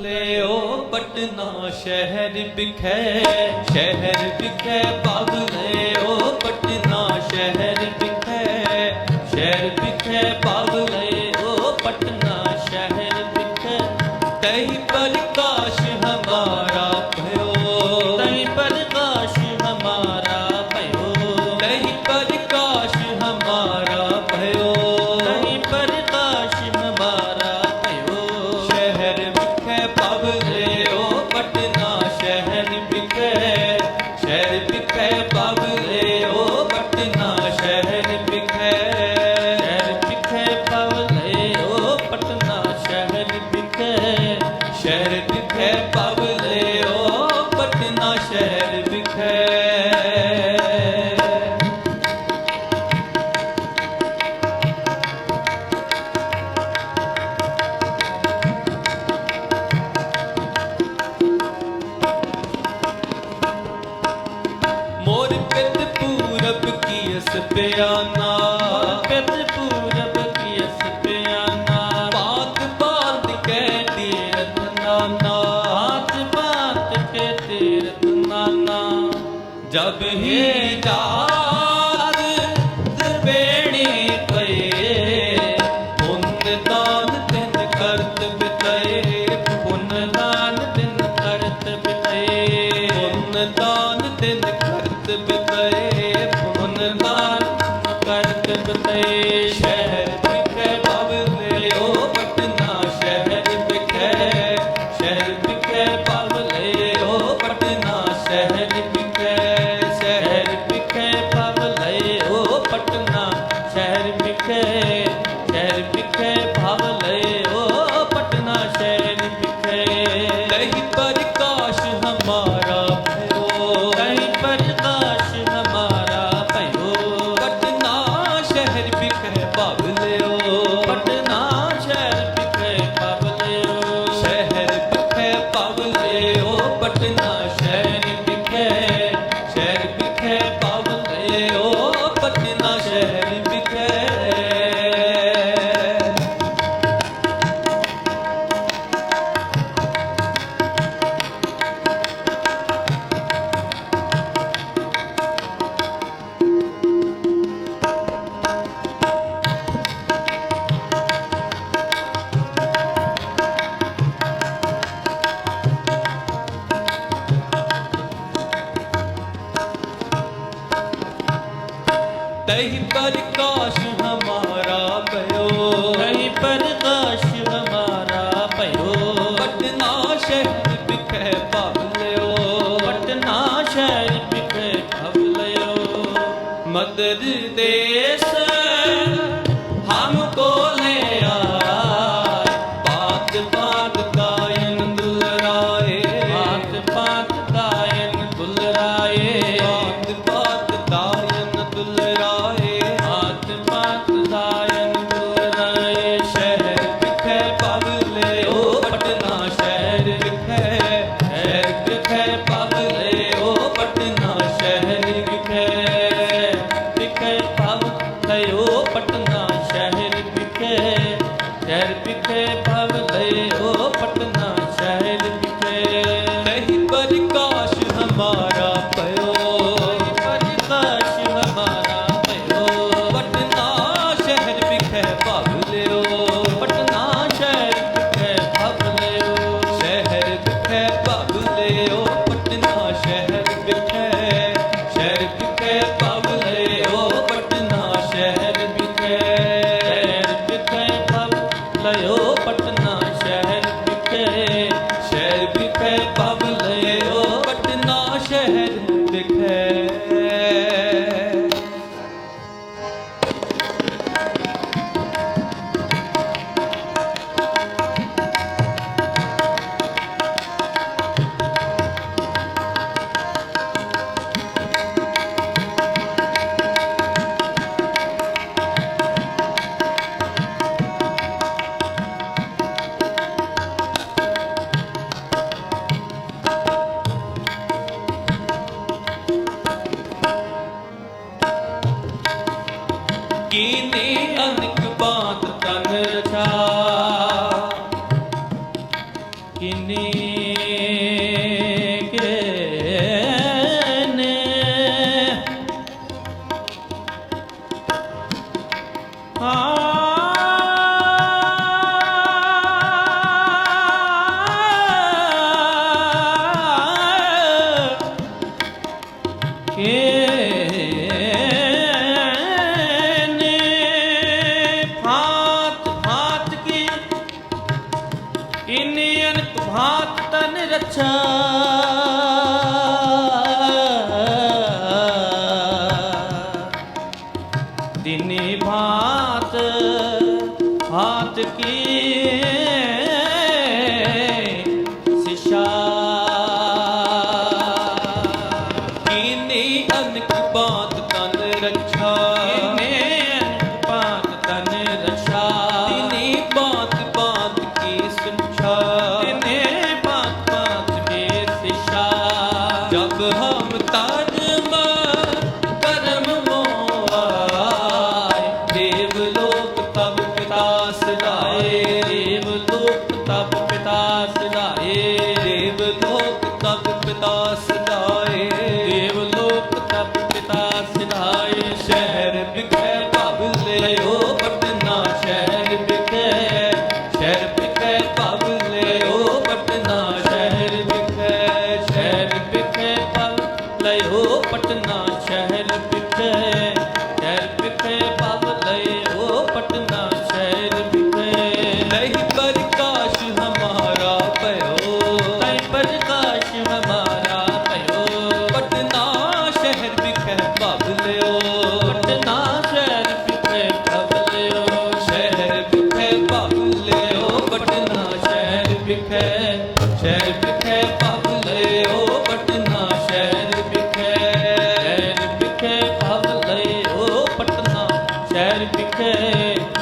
ਲਿਓ ਪਟਨਾ ਸ਼ਹਿਰ ਵਿਖੇ ਸ਼ਹਿਰ ਵਿਖੇ ਭਾਗ ਓ ਪਟਨਾ ਸ਼ਹਿਰ ਵਿਖੇ ਸ਼ਹਿਰ ਵਿਖੇ ਭਾਗ ਓ ਪਟਨਾ ਸ਼ਹਿਰ ਵਿਖੇ। ਤਹੀ ਬਲਕ que ਤਹੀ ਪ੍ਰਕਾਸ਼ ਹਮਾਰਾ ਪ੍ਰਕਾਸ਼ ਹਮਾਰਾ ਭਇਓ। ਪਟਨਾ ਸ਼ਹਿਰ ਵਿਖੇ ਭਵ ਲਿਓ। ਪਟਨਾ ਕਿਨੇ ਇਨੇ ਅਨਕ ਭਾਂਤ ਤਨ ਆਸ ਲਾਏ। ser pequeno